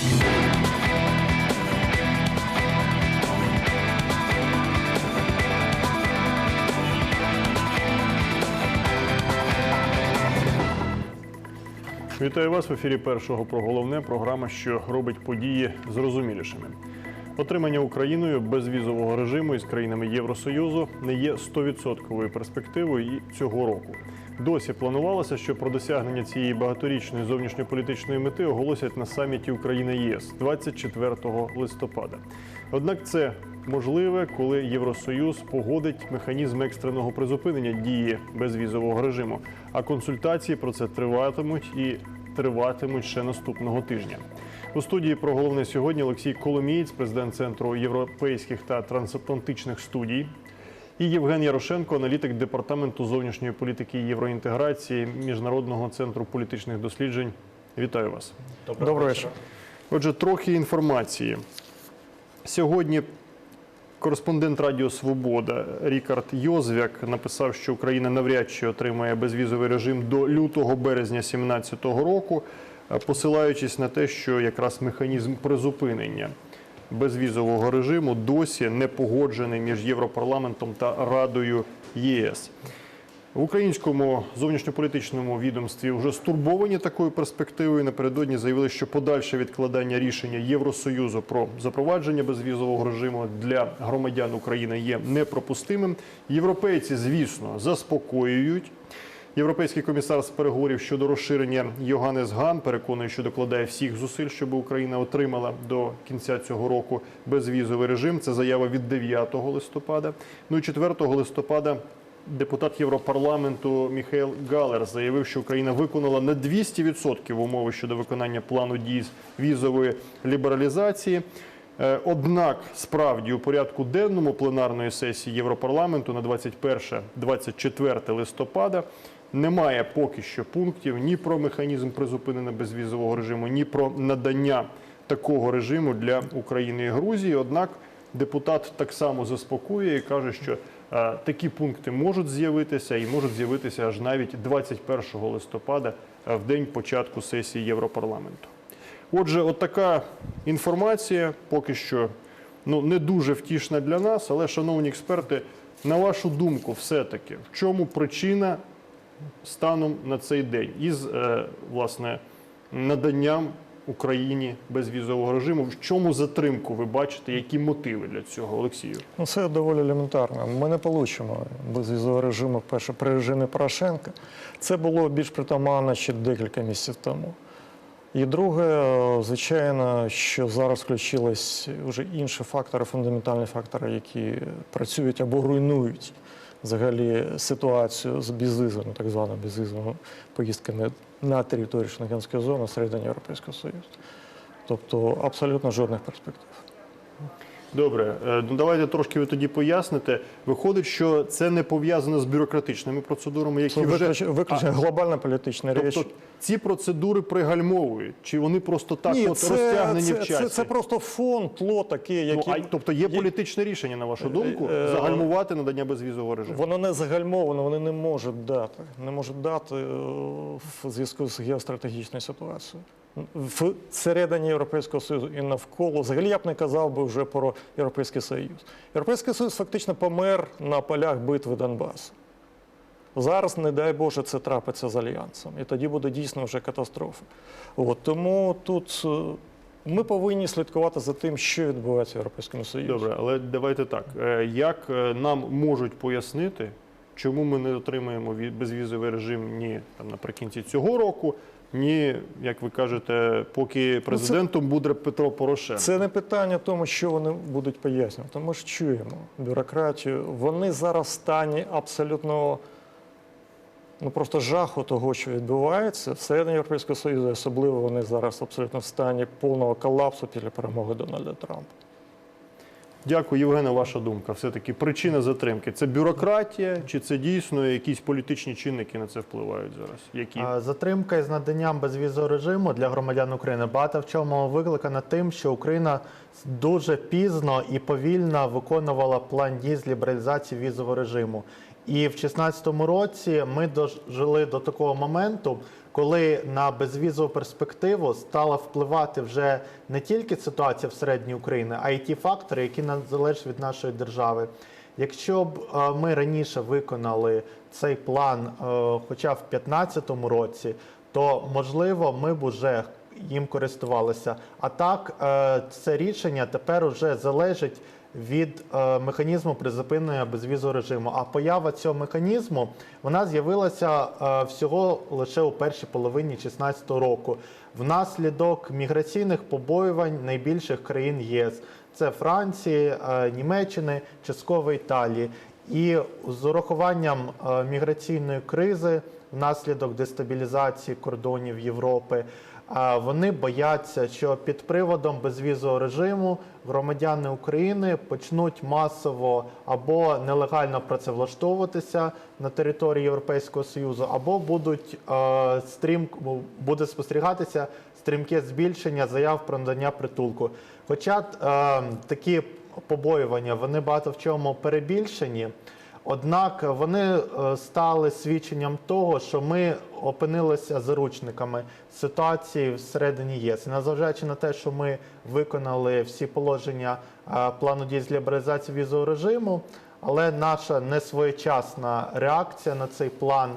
Вітаю вас в ефірі першого про головне програма, що робить події зрозумілішими. Отримання Україною безвізового режиму із країнами Євросоюзу не є 100% перспективою і цього року. Досі планувалося, що про досягнення цієї багаторічної зовнішньополітичної мети оголосять на саміті Україна ЄС 24 листопада. Однак це можливе, коли Євросоюз погодить механізм екстреного призупинення дії безвізового режиму. А консультації про це триватимуть і триватимуть ще наступного тижня. У студії про головне сьогодні Олексій Коломієць, президент Центру європейських та трансатлантичних студій. І Євген Ярошенко, аналітик департаменту зовнішньої політики і євроінтеграції Міжнародного центру політичних досліджень. Вітаю вас. Доброго вечора. Отже, трохи інформації. Сьогодні кореспондент Радіо Свобода Рікард Йозвяк написав, що Україна навряд чи отримає безвізовий режим до лютого березня 2017 року, посилаючись на те, що якраз механізм призупинення безвізового режиму досі не погоджений між Європарламентом та Радою ЄС. В українському зовнішньополітичному відомстві вже стурбовані такою перспективою. Напередодні заявили, що подальше відкладання рішення Євросоюзу про запровадження безвізового режиму для громадян України є непропустимим. Європейці, звісно, заспокоюють. Європейський комісар з переговорів щодо розширення Йоганнес Ган переконує, що докладає всіх зусиль, щоб Україна отримала до кінця цього року безвізовий режим. Це заява від 9 листопада. Ну і 4 листопада депутат Європарламенту Міхайл Галер заявив, що Україна виконала на 200% умови щодо виконання плану дій з візової лібералізації. Е, Однак, справді, у порядку денному пленарної сесії Європарламенту на 21-24 листопада немає поки що пунктів ні про механізм призупинення безвізового режиму, ні про надання такого режиму для України і Грузії. Однак депутат так само заспокоює і каже, що е, такі пункти можуть з'явитися і можуть з'явитися аж навіть 21 листопада, е, в день початку сесії Європарламенту. Отже, от така інформація поки що ну, не дуже втішна для нас, але, шановні експерти, на вашу думку, все-таки, в чому причина станом на цей день із е, власне наданням Україні безвізового режиму? В чому затримку ви бачите? Які мотиви для цього, Олексію? Ну, це доволі елементарно. Ми не отримаємо безвізового режиму перше при режимі Порошенка. Це було більш притаманно ще декілька місяців тому. І друге, звичайно, що зараз включились вже інші фактори, фундаментальні фактори, які працюють або руйнують взагалі ситуацію з безвізом, так званими безвізовими поїздками на територію Шенгенської зони всередині Європейського Союзу. Тобто абсолютно жодних перспектив. Добре, е, ну давайте трошки ви тоді поясните. Виходить, що це не пов'язано з бюрократичними процедурами, які вже виключно, глобальна політична річ. тобто ці процедури пригальмовують, чи вони просто так Ні, от це, розтягнені це, в часі? Це, це просто фон, тло таке, Ну, а, тобто є політичне рішення, на вашу думку, е, загальмувати надання безвізового режиму. воно не загальмовано, вони не можуть дати. Не можуть дати е, в зв'язку з геостратегічною ситуацією. В середині Європейського Союзу і навколо, взагалі я б не казав би вже про Європейський Союз. Європейський Союз фактично помер на полях битви Донбасу. Зараз, не дай Боже, це трапиться з альянсом, і тоді буде дійсно вже катастрофа. От, тому тут е, ми повинні слідкувати за тим, що відбувається в Європейському Союзі. Добре, але давайте так. Е, Як е, нам можуть пояснити, чому ми не отримаємо безвізовий режим ні там наприкінці цього року, ні, як ви кажете, поки президентом буде Петро Порошенко? Це не питання тому, що вони будуть пояснювати. Ми ж чуємо бюрократію. Вони зараз в стані абсолютно ну просто жаху того, що відбувається всередині Європейського Союзу. Особливо вони зараз абсолютно в стані повного колапсу після перемоги Дональда Трампа. Дякую, Євгена. Ваша думка. Все-таки причина затримки це бюрократія, чи це дійсно якісь політичні чинники на це впливають зараз? Які Затримка із наданням безвізового режиму для громадян України багато в чому викликана тим, що Україна дуже пізно і повільно виконувала план дій з лібералізації візового режиму. І в 2016 році ми дожили до такого моменту, коли на безвізову перспективу стала впливати вже не тільки ситуація всередині України, а й ті фактори, які залежать від нашої держави. Якщо б е, ми раніше виконали цей план, е, хоча в 2015 році, то можливо ми б уже їм користувалися. А так, е, це рішення тепер уже залежить від е, механізму призупинення безвізового режиму. А поява цього механізму вона з'явилася е, всього лише у першій половині 2016 року внаслідок міграційних побоювань найбільших країн ЄС. Це Франції, е, Німеччини, частково Італії. І з урахуванням міграційної кризи внаслідок дестабілізації кордонів Європи. Вони бояться, що під приводом безвізового режиму громадяни України почнуть масово або нелегально працевлаштовуватися на території Європейського Союзу, або будуть е, стрім буде спостерігатися стрімке збільшення заяв про надання притулку. Хоча е, такі побоювання вони багато в чому перебільшені. Однак вони е, стали свідченням того, що ми опинилися заручниками ситуації всередині ЄС. Незважаючи на те, що ми виконали всі положення е, плану дій з лібералізації візового режиму, але наша несвоєчасна реакція на цей план,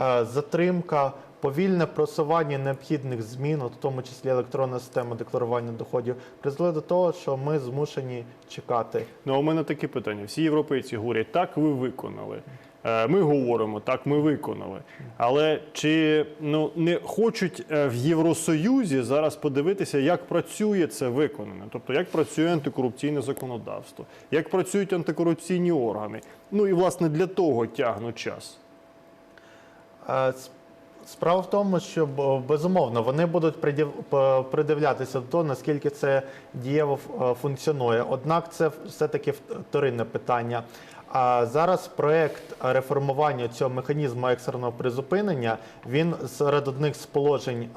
е, затримка, повільне просування необхідних змін, от в тому числі електронна система декларування доходів, призвели до того, що ми змушені чекати. Ну, а у мене таке питання. Всі європейці говорять, так ви виконали. Е, Ми говоримо, так ми виконали. Але чи ну не хочуть е, в Євросоюзі зараз подивитися, як працює це виконане? Тобто, як працює антикорупційне законодавство, як працюють антикорупційні органи? Ну і власне для того тягнуть час. Справа в тому, що безумовно вони будуть придивлятися до того, наскільки це дієво е, функціонує. Однак це все-таки вторинне питання. А зараз проект реформування цього механізму екстреного призупинення він серед одних з положень.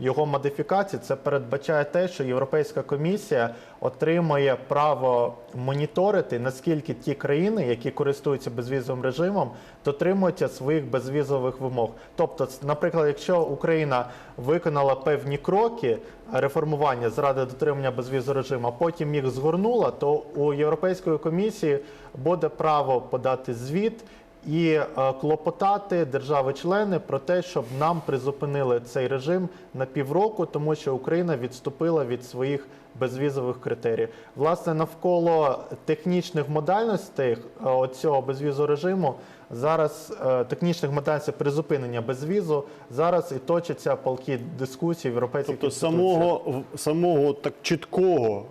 Його модифікації це передбачає те, що Європейська комісія отримує право моніторити, наскільки ті країни, які користуються безвізовим режимом, дотримуються своїх безвізових вимог. Тобто, наприклад, якщо Україна виконала певні кроки реформування заради дотримання безвізового режиму, а потім їх згорнула, то у Європейської комісії буде право подати звіт і е, клопотати держави-члени про те, щоб нам призупинили цей режим на півроку, тому що Україна відступила від своїх безвізових критеріїв. Власне, навколо технічних модальностей е, оцього безвізового режиму зараз е, технічних модальностей призупинення безвізу зараз і точаться палкі дискусії в європейських Тобто самого самого так чіткого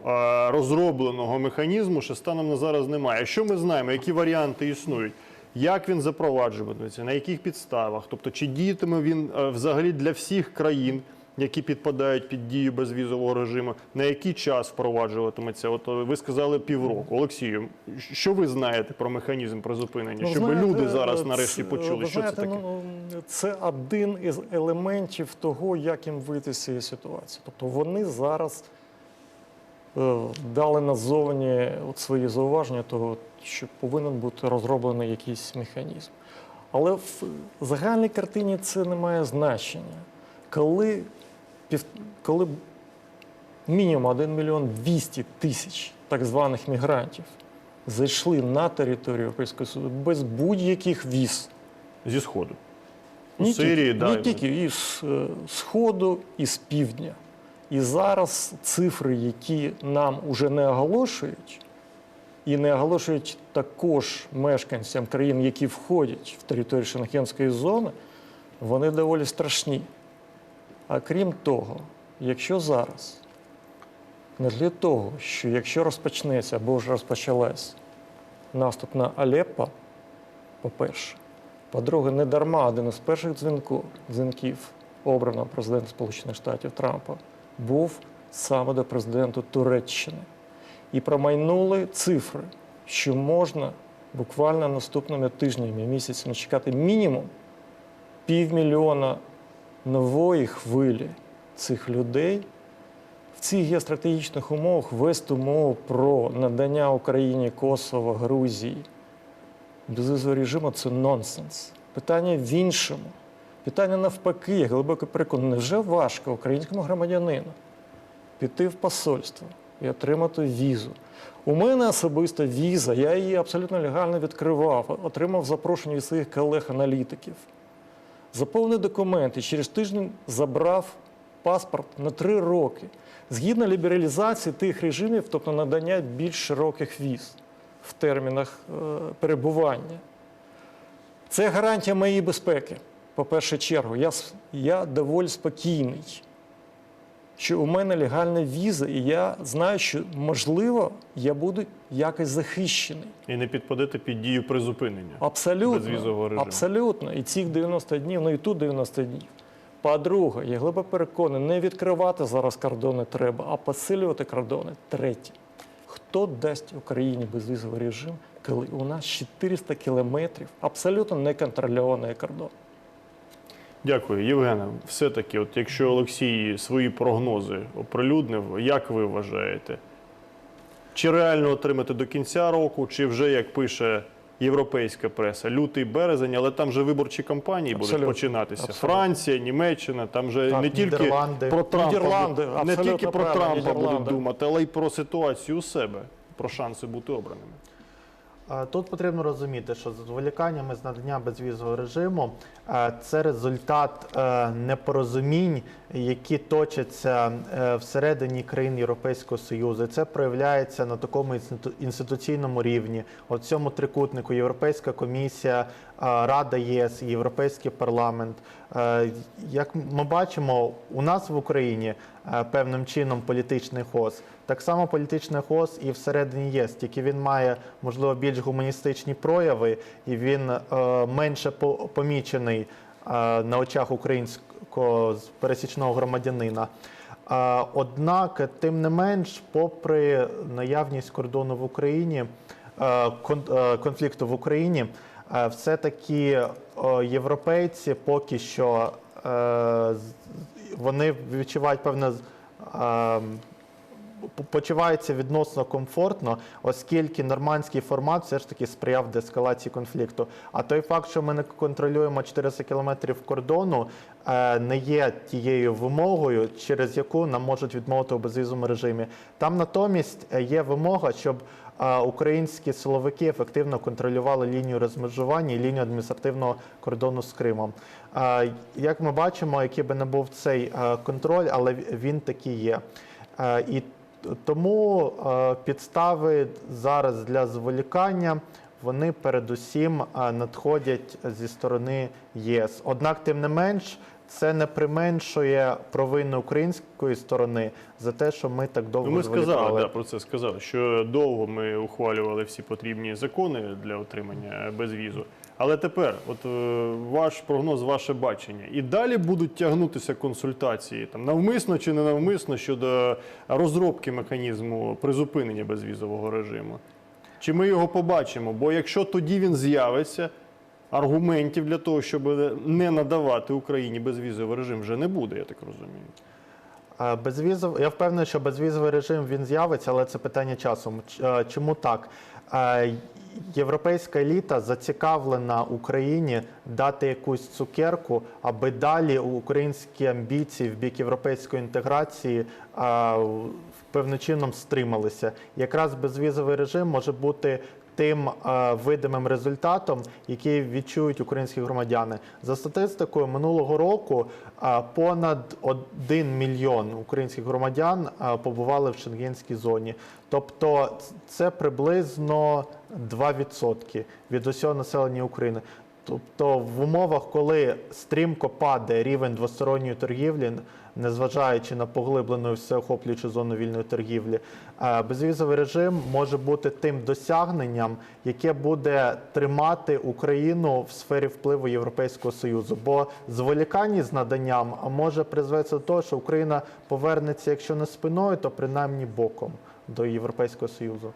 розробленого механізму ще станом на зараз немає. Що ми знаємо, які варіанти існують? Як він запроваджуватиметься, на яких підставах? Тобто, чи діятиме він е, взагалі для всіх країн, які підпадають під дію безвізового режиму, на який час впроваджуватиметься? От е, ви сказали півроку. Олексію, що ви знаєте про механізм призупинення, щоб знаєте, люди зараз е, нарешті почули, що це таке? ну, це один із елементів того, як їм вийти з цієї ситуації. Тобто вони зараз дали назовні от свої зауваження того, що повинен бути розроблений якийсь механізм. Але в загальній картині це не має значення. Коли, коли мінімум 1 мільйон 200 тисяч так званих мігрантів зайшли на територію Європейського Союзу без будь-яких віз. Зі сходу. Не Сирії, да, не тільки із е, Сходу, і з півдня. І зараз цифри, які нам уже не оголошують, і не оголошують також мешканцям країн, які входять в територію Шенгенської зони, вони доволі страшні. А крім того, якщо зараз не для того, що якщо розпочнеться або вже розпочалась наступ на Алеппо, по-перше, по-друге, не дарма один із перших дзвінку, дзвінків обраного президента Сполучених Штатів Трампа був саме до президента Туреччини. І промайнули цифри, що можна буквально наступними тижнями, місяцями чекати мінімум півмільйона нової хвилі цих людей. В цих геостратегічних умовах вести мову про надання Україні, Косово, Грузії безвізового режиму це нонсенс. Питання в іншому. Питання навпаки, я глибоко переконаний, вже важко українському громадянину піти в посольство і отримати візу. У мене особисто віза, я її абсолютно легально відкривав, отримав запрошення від своїх колег-аналітиків. Заповнив документи, через тиждень забрав паспорт на три роки. Згідно лібералізації тих режимів, тобто надання більш широких віз в термінах е, перебування. Це гарантія моєї безпеки. По першу чергу, я, я доволі спокійний, що у мене легальна віза, і я знаю, що можливо я буду якось захищений. І не підпадете під дію призупинення. Абсолютно. Безвізового режиму. Абсолютно. І цих 90 днів, ну і тут 90 днів. По-друге, я глибоко переконаний, не відкривати зараз кордони треба, а посилювати кордони. Третє. Хто дасть Україні безвізовий режим, коли у нас 400 кілометрів абсолютно неконтрольований кордон? Дякую, Євгене. Все-таки, от якщо Олексій свої прогнози оприлюднив, як ви вважаєте? Чи реально отримати до кінця року, чи вже як пише європейська преса, лютий березень, але там же виборчі кампанії будуть Абсолютно. починатися. Абсолютно. Франція, Німеччина, там же Так, не тільки Нідерланди. про Трампа, Нідерланди, не тільки про Трампа будуть думати, але й про ситуацію у себе, про шанси бути обраними. Тут потрібно розуміти, що зволіканнями з надання безвізового режиму це результат е, непорозумінь, які точаться е, всередині країн Європейського Союзу. І Це проявляється на такому інституційному рівні. В цьому трикутнику Європейська комісія, Рада ЄС, Європейський парламент. Е, Як ми бачимо, у нас в Україні е, певним чином політичний хоз. Так само політичний хоз і всередині ЄС, тільки він має можливо більш гуманістичні прояви, і він е, менше помічений на очах українського пересічного громадянина. Однак, тим не менш, попри наявність кордону в Україні, кон- конфлікту в Україні, е, все-таки е, європейці поки що е, вони відчувають певне з- е, почуваються відносно комфортно, оскільки нормандський формат все ж таки сприяв деескалації конфлікту. А той факт, що ми не контролюємо 400 кілометрів кордону, не є тією вимогою, через яку нам можуть відмовити у безвізовому режимі. Там натомість є вимога, щоб українські силовики ефективно контролювали лінію розмежування і лінію адміністративного кордону з Кримом. Як ми бачимо, який би не був цей контроль, але він такий є. І тому підстави зараз для зволікання вони передусім надходять зі сторони ЄС. Однак, тим не менш, це не применшує провини української сторони за те, що ми так довго Ну, ми сказали да, про це сказали, що довго ми ухвалювали всі потрібні закони для отримання безвізу. Але тепер, от е, ваш прогноз, ваше бачення, і далі будуть тягнутися консультації там навмисно чи не навмисно щодо розробки механізму призупинення безвізового режиму. Чи ми його побачимо? Бо якщо тоді він з'явиться, аргументів для того, щоб не надавати Україні безвізовий режим, вже не буде, я так розумію. Е, Безвізов, я впевнений, що безвізовий режим він з'явиться, але це питання часу. Е, Чому так? Е, Європейська еліта зацікавлена Україні дати якусь цукерку, аби далі українські амбіції в бік європейської інтеграції певним чином стрималися. Якраз безвізовий режим може бути тим е, видимим результатом, який відчують українські громадяни. За статистикою минулого року е, понад 1 мільйон українських громадян е, побували в шенгенській зоні. Тобто це приблизно 2% від усього населення України. Тобто в умовах, коли стрімко падає рівень двосторонньої торгівлі, незважаючи на поглиблену всеохоплюючу зону вільної торгівлі, е, безвізовий режим може бути тим досягненням, яке буде тримати Україну в сфері впливу Європейського Союзу. Бо зволікання з наданням може призвести до того, що Україна повернеться, якщо не спиною, то принаймні боком до Європейського Союзу.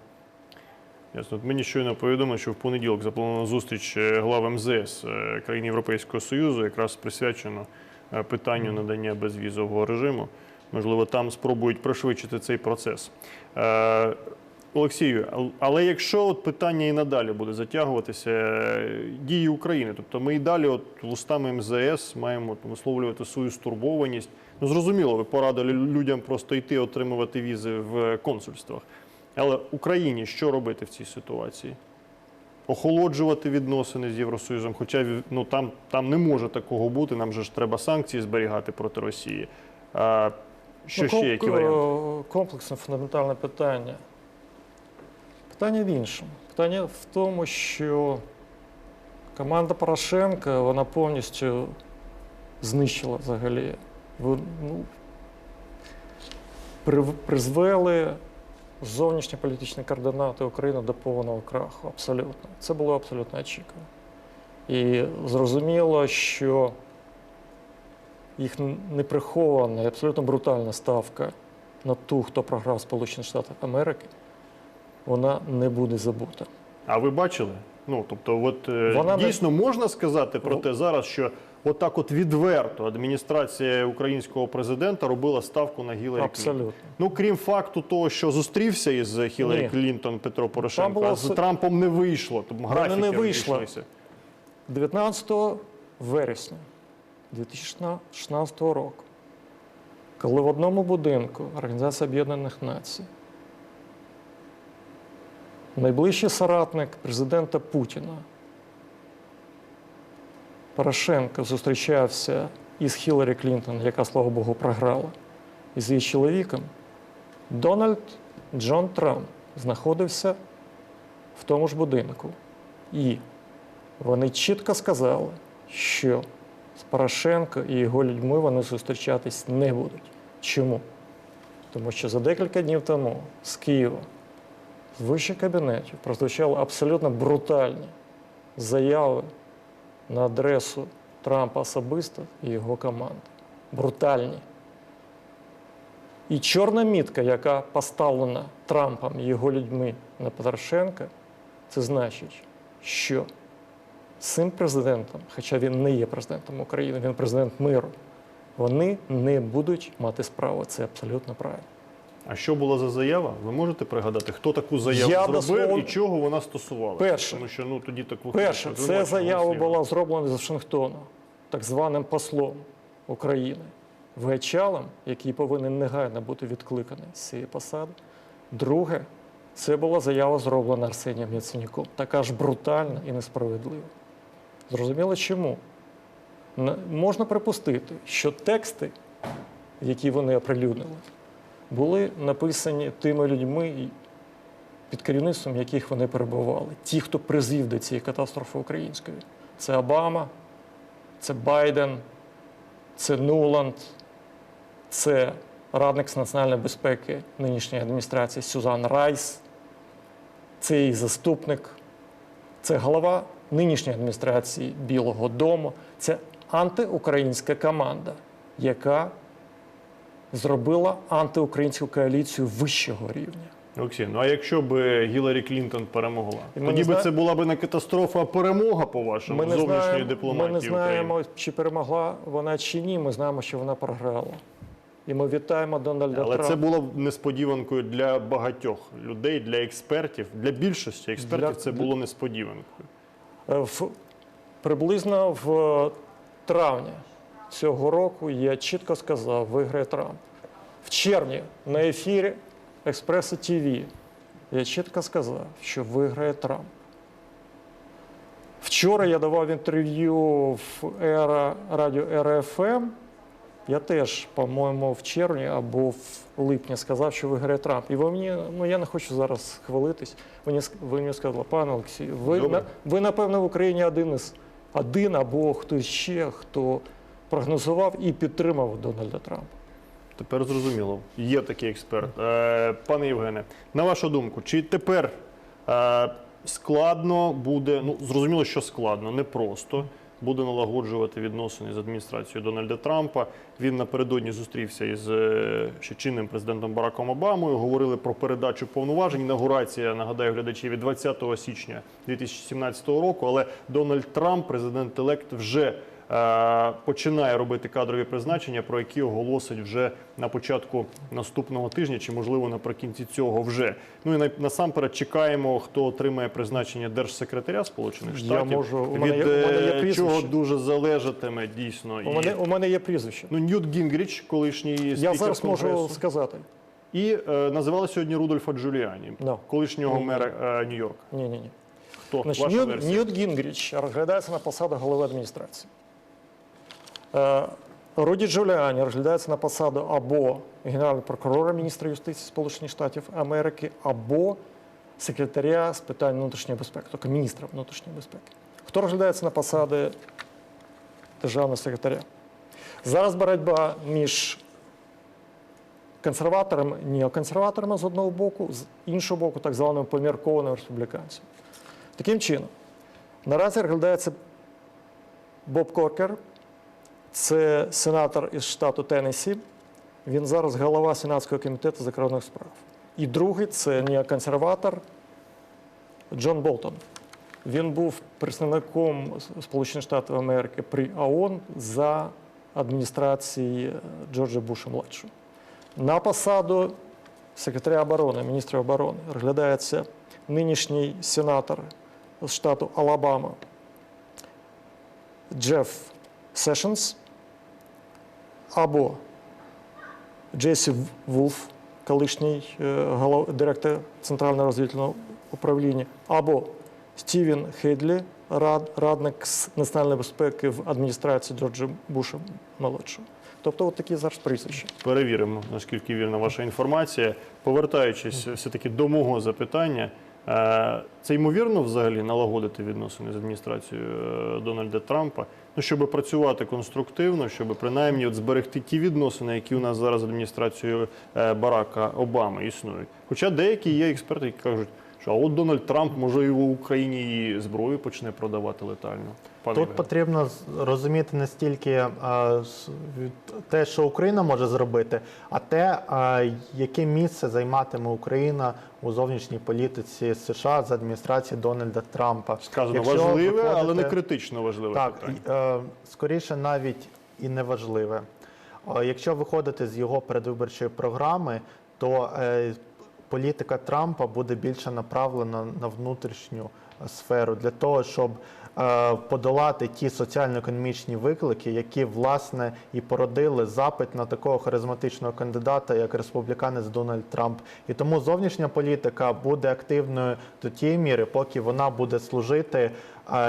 Ясно. Мені щойно повідомили, що в понеділок запланована зустріч е, глав МЗС е, країн Європейського Союзу, якраз присвячено питанню надання безвізового режиму. Можливо, там спробують пришвидшити цей процес. Е, Олексію, але якщо от питання і надалі буде затягуватися е, дії України, тобто ми і далі, от вустами МЗС, маємо от висловлювати свою стурбованість. Ну зрозуміло, ви порадили людям просто йти отримувати візи в консульствах. Але Україні що робити в цій ситуації? Охолоджувати відносини з Євросоюзом, хоча ну, там, там не може такого бути, нам же ж треба санкції зберігати проти Росії. А, що Ну, ще, які варіанти? е, Комплексне фундаментальне питання. Питання в іншому. Питання в тому, що команда Порошенка вона повністю знищила взагалі. Ну, призвели зовнішньополітичні координати України до повного краху. Абсолютно. Це було абсолютно очікувано. І зрозуміло, що їх неприхована і абсолютно брутальна ставка на ту, хто програв Сполучені Штати Америки, вона не буде забута. А ви бачили? Ну тобто, от е, Вона не- дійсно можна сказати про те зараз, що отак, от відверто адміністрація українського президента робила ставку на Гіларі Клінтон. Ну крім факту того, що зустрівся із Хіларі Ні. Клінтон Петро Порошенко, було а з Трампом не вийшло. Тому графіки не вийшло. розійшлися. 19 вересня 2016 року, коли в одному будинку Організація Об'єднаних Націй найближчий соратник президента Путіна Порошенко зустрічався із Хіларі Клінтон, яка, слава Богу, програла, і з її чоловіком, Дональд Джон Трамп знаходився в тому ж будинку. І вони чітко сказали, що з Порошенко і його людьми вони зустрічатись не будуть. Чому? Тому що за декілька днів тому з Києва, вищих кабінетів, прозвучали абсолютно брутальні заяви на адресу Трампа особисто і його команди. Брутальні. І чорна мітка, яка поставлена Трампом і його людьми на Порошенка, це значить, що цим президентом, хоча він не є президентом України, він президент миру, вони не будуть мати справу. Це абсолютно правильно. А що була за заява? Ви можете пригадати, хто таку заяву Я зробив дословно- і чого вона стосувалася? Перше. Тому що ну тоді так виходить. Перше, це звинувачення заява була зроблена з Вашингтона, так званим послом України Вечалом, який повинен негайно бути відкликаний з цієї посади. Друге, це була заява зроблена Арсенієм Яценюком, така ж брутальна і несправедлива. Зрозуміло чому? Можна припустити, що тексти, які вони оприлюднили, були написані тими людьми, під керівництвом яких вони перебували. Ті, хто призвів до цієї катастрофи української. Це Обама, це Байден, це Нуланд, це радник з національної безпеки нинішньої адміністрації Сюзан Райс, це її заступник, це голова нинішньої адміністрації Білого Дому. Це антиукраїнська команда, яка зробила антиукраїнську коаліцію вищого рівня. Олексій, ну а якщо б Гіларі Клінтон перемогла, ми тоді би зна- це була б не катастрофа, а перемога по вашому Ми зовнішньої знаємо, дипломатії ми не знаємо, України. чи перемогла вона чи ні. Ми знаємо, що вона програла. І ми вітаємо Дональда Але Трампа. це було б несподіванкою для багатьох людей, для експертів, для більшості експертів Для- це було несподіванкою. Е, В, приблизно в травні цього року я чітко сказав, виграє Трамп. В червні на ефірі Експреса ТВ я чітко сказав, що виграє Трамп. Вчора я давав інтерв'ю в Ера, радіо РФМ. Я теж, по-моєму, в червні або в липні сказав, що виграє Трамп. І ви мені, ну я не хочу зараз хвалитись. Ви мені, ви мені сказали, пане Олексій, ви, ви, напевно, в Україні один із один або хтось ще, хто прогнозував і підтримав Дональда Трампа. Тепер зрозуміло, є такий експерт. Е, пане Євгене, на вашу думку, чи тепер е, складно буде, ну зрозуміло, що складно, непросто буде налагоджувати відносини з адміністрацією Дональда Трампа. Він напередодні зустрівся із е, ще чинним президентом Бараком Обамою. Говорили про передачу повноважень. Інаугурація, нагадаю, глядачі 20 січня 2017 року. Але Дональд Трамп, президент елект, вже починає робити кадрові призначення, про які оголосить вже на початку наступного тижня, чи можливо наприкінці цього вже. Ну і насамперед чекаємо, хто отримає призначення держсекретаря Сполучених Штатів. Я можу- у мене від у мене є е, чого дуже залежатиме дійсно. У мене, у мене є прізвище. Ну, Ньют Гінгріч, колишній спікер Я зараз можу Конгресу. сказати. І е, називали сьогодні Рудольфа Джуліані, Да. колишнього Ні. мера е, Нью-Йорка. Ні, ні, ні. Хто? Значить, Ваша Ньют, версія? Ньют Гінгріч розглядається на посаду голови адміністрації. Е, Руді Джуліані розглядається на посаду або генерального прокурора, міністра юстиції Сполучених Штатів Америки, або секретаря з питань внутрішньої безпеки, тобто міністра внутрішньої безпеки. Хто розглядається на посади державного секретаря? Зараз боротьба між консерваторами, неоконсерваторами з одного боку, з іншого боку, так званими поміркованими республіканцями. Таким чином, наразі розглядається Боб Коркер, це сенатор із штату Теннессі. Він зараз голова Сенатського комітету закордонних справ. І другий це неоконсерватор Джон Болтон. Він був представником Сполучених Штатів Америки при ООН за адміністрації Джорджа Буша младшого. На посаду секретаря оборони, міністра оборони розглядається нинішній сенатор з штату Алабама Джеф Сешенс або Джесі Вулф, колишній е, голов- директор Центрального розвідувального управління, або Стівен Хедлі, рад, радник з національної безпеки в адміністрації Джорджа Буша молодшого. Тобто, от такі зараз прізвища. Перевіримо, наскільки вірна ваша інформація. Повертаючись все-таки до мого запитання, е, це ймовірно взагалі налагодити відносини з адміністрацією е, Дональда Трампа, ну, щоб працювати конструктивно, щоб принаймні от зберегти ті відносини, які у нас зараз з адміністрацією е, Барака Обами існують. Хоча деякі є експерти, які кажуть, а от Дональд Трамп може і в Україні і зброю почне продавати летально. Пане Тут Євгене. потрібно розуміти не стільки е, те, що Україна може зробити, а те, яке місце займатиме Україна у зовнішній політиці США з адміністрації Дональда Трампа. сказано Якщо важливе, але не критично важливе Так, питання. е, скоріше навіть і неважливе. Е, Якщо виходити з його передвиборчої програми, то е, політика Трампа буде більше направлена на внутрішню сферу для того, щоб подолати ті соціально-економічні виклики, які власне і породили запит на такого харизматичного кандидата, як республіканець Дональд Трамп. І тому зовнішня політика буде активною до тієї міри, поки вона буде служити е,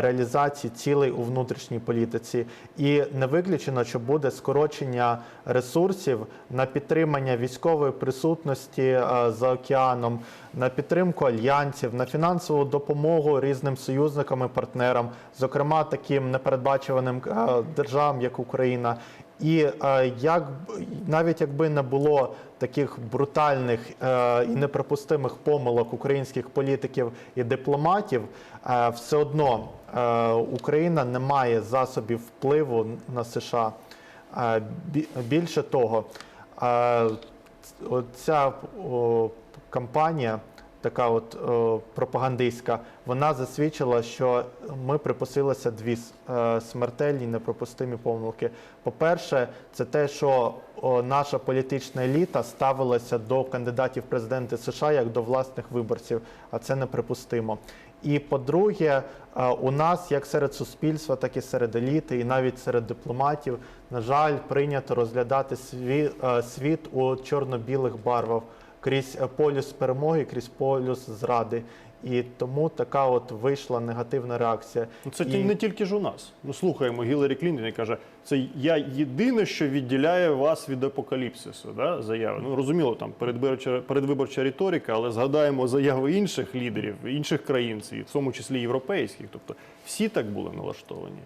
реалізації цілей у внутрішній політиці. І не виключено, що буде скорочення ресурсів на підтримання військової присутності е, за океаном, на підтримку альянсів, на фінансову допомогу різним союзникам і партнерам, зокрема таким непередбачуваним е, державам, як Україна. І е, як навіть якби не було таких брутальних е, і неприпустимих помилок українських політиків і дипломатів, все одно Україна не має засобів впливу на США. Більше того, ця кампанія, така от о, пропагандистська, вона засвідчила, що ми припустилися дві е, смертельні неприпустимі помилки. По-перше, це те, що о, наша політична еліта ставилася до кандидатів президенти США як до власних виборців, а це неприпустимо. І по-друге, е, у нас, як серед суспільства, так і серед еліти, і навіть серед дипломатів, на жаль, прийнято розглядати е, світ у чорно-білих барвах крізь е, полюс перемоги, крізь полюс зради. І тому така от вийшла негативна реакція. Ну, Це І- не тільки ж у нас. Ну слухаємо Гіларі Клінтон і каже, це я єдине, що відділяє вас від апокаліпсису. Да? Заяви. Ну розуміло, там передвиборча, передвиборча риторика, але згадаємо заяви інших лідерів, інших країн, в тому числі європейських. Тобто всі так були налаштовані.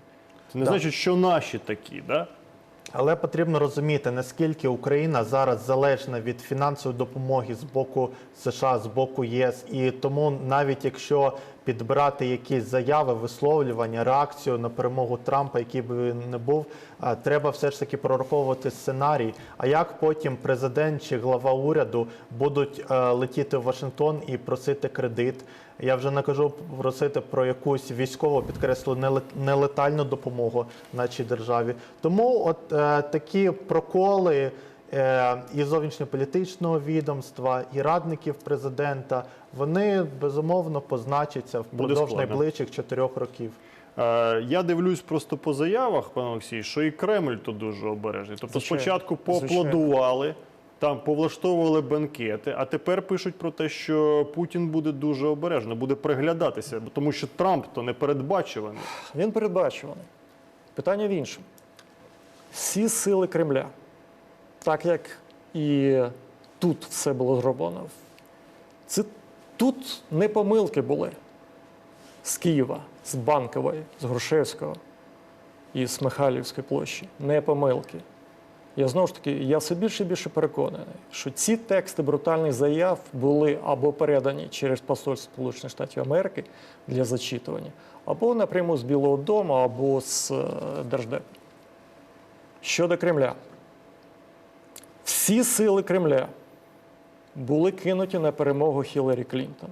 Це не Так. значить, що наші такі, да? Але потрібно розуміти, наскільки Україна зараз залежна від фінансової допомоги з боку США, з боку ЄС. І тому навіть якщо підбирати якісь заяви, висловлювання, реакцію на перемогу Трампа, який би він не був, треба все ж таки прораховувати сценарій. А як потім президент чи глава уряду будуть е, летіти в Вашингтон і просити кредит? Я вже не кажу просити про якусь військову підкреслю неле- нелетальну допомогу нашій державі. Тому от е, такі проколи е, і зовнішньополітичного відомства, і радників президента, вони безумовно позначаться впродовж найближчих чотирьох років. Е, Я дивлюсь просто по заявах, пане Олексій, що і Кремль тут дуже обережний. Тобто Звичайно. спочатку Звичайно. поаплодували, там повлаштовували бенкети, а тепер пишуть про те, що Путін буде дуже обережно, буде приглядатися, тому що Трамп то не передбачуваний. Він передбачуваний. Питання в іншому. Всі сили Кремля, так як і тут все було зроблено, це, тут не помилки були з Києва, з Банкової, з Грушевського і з Михайлівської площі. Не помилки. Я знову ж таки, я все більше і більше переконаний, що ці тексти брутальних заяв були або передані через посольство Сполучених Штатів Америки для зачитування, або напряму з Білого Дому, або з е, Держдепу. Щодо Кремля, всі сили Кремля були кинуті на перемогу Хіларі Клінтон.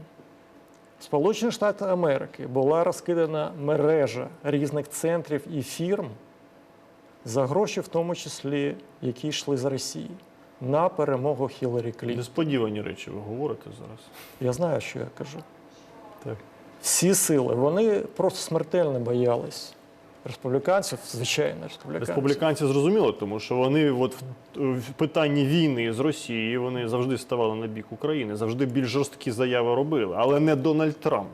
В Сполучених Штатах Америки була розкидана мережа різних центрів і фірм за гроші, в тому числі, які йшли з Росії, на перемогу Хіларі Клінтон. Несподівані речі ви говорите зараз. Я знаю, що я кажу. Так. Всі сили, вони просто смертельно боялись республіканців, звичайно, республіканців. Республіканці зрозуміло, тому що вони от в, в питанні війни з Росією вони завжди ставали на бік України, завжди більш жорсткі заяви робили, але не Дональд Трамп,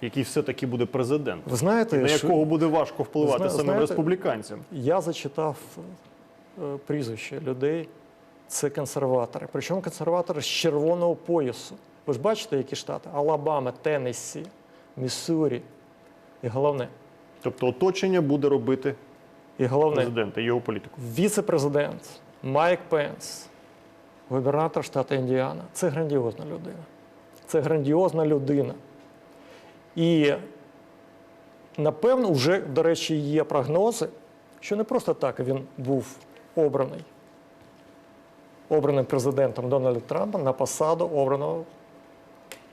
який все-таки буде президентом. Ви знаєте, на що якого буде важко впливати Зна- самим знаєте- республіканцям. я зачитав е, прізвища людей, це консерватори. Причому консерватори з червоного поясу. Ви ж бачите, які штати? Алабама, Теннессі, Міссурі. І головне, Тобто оточення буде робити і головне, президента, його політику. віце-президент Майк Пенс, губернатор штату Індіана. Це грандіозна людина. Це грандіозна людина. І напевно, вже, до речі, є прогнози, що не просто так він був обраний. Обраним президентом Дональда Трампа на посаду обраного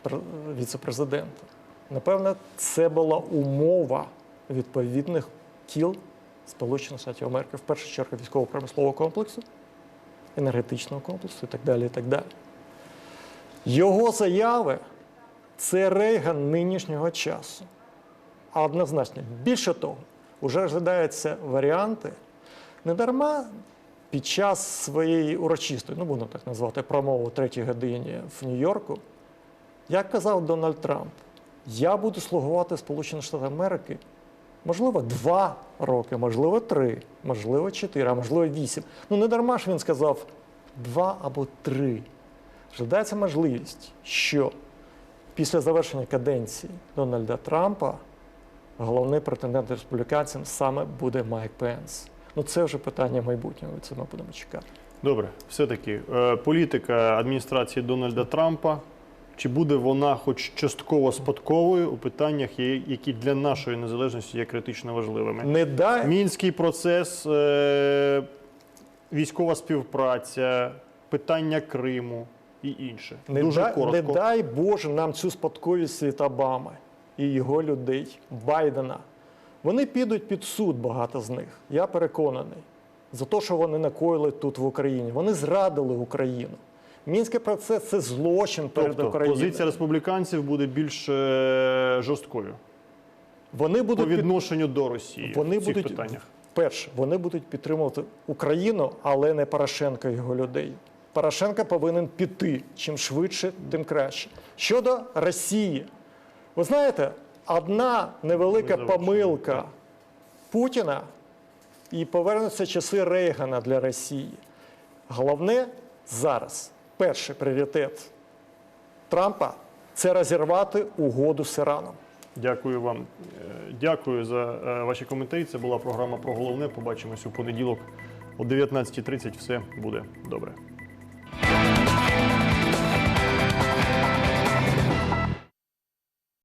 пр- віце-президента. Напевно, це була умова відповідних кіл Сполучених Штатів Америки, в першу чергу військово-промислового комплексу, енергетичного комплексу і так далі. І так далі. Його заяви це Рейган нинішнього часу. А однозначно, більше того, вже розглядаються варіанти не дарма під час своєї урочистої, ну будемо так назвати, промови у третій годині в Нью-Йорку, як казав Дональд Трамп, я буду слугувати Сполучених Штатів Америки можливо, два роки, можливо, три, можливо, чотири, а можливо, вісім. Ну не дарма ж він сказав два або три. Розглядається можливість, що після завершення каденції Дональда Трампа головний претендент республіканцям саме буде Майк Пенс. Ну це вже питання майбутнього, це ми будемо чекати. Добре, все-таки е, політика адміністрації Дональда Трампа. Чи буде вона хоч частково спадковою у питаннях, які для нашої незалежності є критично важливими? Не дай Мінський процес, е, військова співпраця, питання Криму і інше. Не, Дуже дай, коротко. не дай Боже нам цю спадковість від Обами і його людей, Байдена. Вони підуть під суд, багато з них. Я переконаний. За те, що вони накоїли тут в Україні. Вони зрадили Україну. Мінський процес це злочин перед Тобто Україною. позиція республіканців буде більш е, жорсткою Вони по будуть під... відношенню до Росії вони в цих будуть питаннях. перше, вони будуть підтримувати Україну, але не Порошенка і його людей. Порошенко повинен піти. Чим швидше, тим краще. Щодо Росії, ви знаєте, одна невелика помилка. Путіна і повернуться часи Рейгана для Росії. Головне зараз, перший пріоритет Трампа це розірвати угоду з Іраном. Дякую вам. Е, Дякую за е, ваші коментарі. Це була програма про головне. Побачимось у понеділок о 19.30. Все буде добре. Bye.